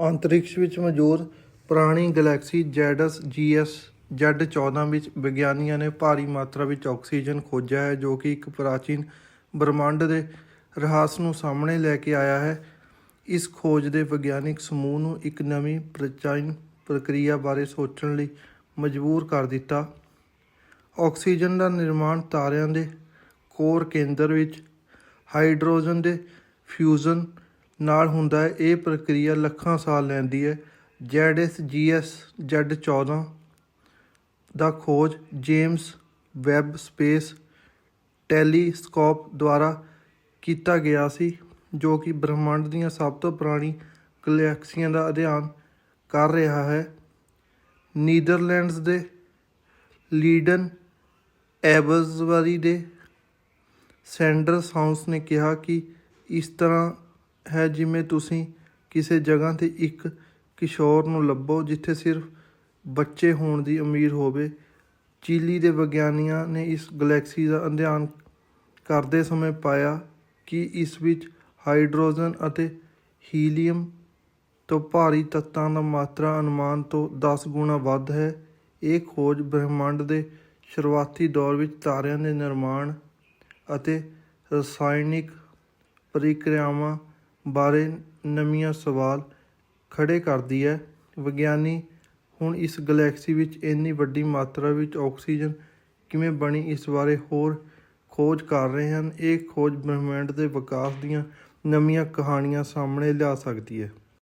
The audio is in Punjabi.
ਅੰਤਰਿਕਸ਼ ਵਿੱਚ ਮੌਜੂਦ ਪੁਰਾਣੀ ਗਲੈਕਸੀ ਜ਼ੈਡਸ ਜੀਐਸ ਜ਼ੈਡ 14 ਵਿੱਚ ਵਿਗਿਆਨੀਆਂ ਨੇ ਭਾਰੀ ਮਾਤਰਾ ਵਿੱਚ ਆਕਸੀਜਨ ਖੋਜਿਆ ਹੈ, ਜੋ ਕਿ ਇੱਕ ਪ੍ਰਾਚੀਨ ਬ੍ਰਹਿਮੰਡ ਦੇ ਰਹੱਸ ਨੂੰ ਸਾਹਮਣੇ ਲੈ ਕੇ ਆਇਆ ਹੈ। ਇਸ ਖੋਜ ਦੇ ਵਿਗਿਆਨਿਕ ਸਮੂਹ ਨੂੰ ਇੱਕ ਨਵੀਂ ਪ੍ਰਾਚੀਨ ਪ੍ਰਕਿਰਿਆ ਬਾਰੇ ਸੋਚਣ ਲਈ ਮਜਬੂਰ ਕਰ ਦਿੱਤਾ। ਆਕਸੀਜਨ ਦਾ ਨਿਰਮਾਣ ਤਾਰਿਆਂ ਦੇ ਕੋਰ ਕੇਂਦਰ ਵਿੱਚ ਹਾਈਡਰੋਜਨ ਦੇ ਫਿਊਜ਼ਨ ਨਾਲ ਹੁੰਦਾ ਹੈ, ਇਹ ਪ੍ਰਕਿਰਿਆ ਲੱਖਾਂ ਸਾਲ ਲੈਂਦੀ ਹੈ। ਜ਼ੈਡਐਸ ਜੀਐਸ ਜ਼ੈਡ 14 ਦਾ ਖੋਜ ਜੇਮਸ ਵੈਬ ਸਪੇਸ ਟੈਲੀਸਕੋਪ ਦੁਆਰਾ ਕੀਤਾ ਗਿਆ ਸੀ, ਜੋ ਕਿ ਬ੍ਰਹਿਮੰਡ ਦੀਆਂ ਸਭ ਤੋਂ ਪੁਰਾਣੀ ਗਲੈਕਸੀਆਂ ਦਾ ਅਧਿਐਨ ਕਰ ਰਿਹਾ ਹੈ। ਨੀਦਰਲੈਂਡਸ ਦੇ ਲੀਡਨ ਐਬਜ਼ਵਰੀ ਦੇ ਸੈਂਡਰਸ ਹਾਊਸ ਨੇ ਕਿਹਾ ਕਿ ਇਸ ਤਰ੍ਹਾਂ ਹੈ ਜਿਵੇਂ ਤੁਸੀਂ ਕਿਸੇ ਜਗ੍ਹਾ ਤੇ ਇੱਕ ਕਿਸ਼ੋਰ ਨੂੰ ਲੱਭੋ ਜਿੱਥੇ ਸਿਰਫ ਬੱਚੇ ਹੋਣ ਦੀ ਉਮੀਦ ਹੋਵੇ। ਚੀਲੀ ਦੇ ਵਿਗਿਆਨੀਆਂ ਨੇ ਇਸ ਗਲੈਕਸੀ ਦਾ ਅਧਿਐਨ ਕਰਦੇ ਸਮੇਂ ਪਾਇਆ ਕਿ ਇਸ ਵਿੱਚ ਹਾਈਡਰੋਜਨ ਅਤੇ ਹੀਲੀਅਮ ਤੋਂ ਭਾਰੀ ਤੱਤਾਂ ਦਾ ਮਾਤਰਾ ਅਨੁਮਾਨ ਤੋਂ 10 ਗੁਣਾ ਵੱਧ ਹੈ। ਇਹ ਖੋਜ ਬ੍ਰਹਿਮੰਡ ਦੇ ਸ਼ੁਰੂਆਤੀ ਦੌਰ ਵਿੱਚ ਤਾਰਿਆਂ ਦੇ ਨਿਰਮਾਣ ਅਤੇ ਰਸਾਇਣਿਕ ਪ੍ਰਕਿਰਿਆਵਾਂ ਬਾਰੇ ਨਵੀਆਂ ਸਵਾਲ ਖੜੇ ਕਰਦੀ ਹੈ। ਵਿਗਿਆਨੀ, ਹੁਣ ਇਸ ਗਲੈਕਸੀ ਵਿੱਚ ਇੰਨੀ ਵੱਡੀ ਮਾਤਰਾ ਵਿੱਚ ਆਕਸੀਜਨ ਕਿਵੇਂ ਬਣੀ, ਇਸ ਬਾਰੇ ਹੋਰ ਖੋਜ ਕਰ ਰਹੇ ਹਨ। ਇਹ ਖੋਜ ਬ੍ਰਹਿਮੰਡ ਦੇ ਵਿਕਾਸ ਦੀਆਂ ਨਵੀਆਂ ਕਹਾਣੀਆਂ ਸਾਹਮਣੇ ਲਿਆ ਸਕਦੀ ਹੈ।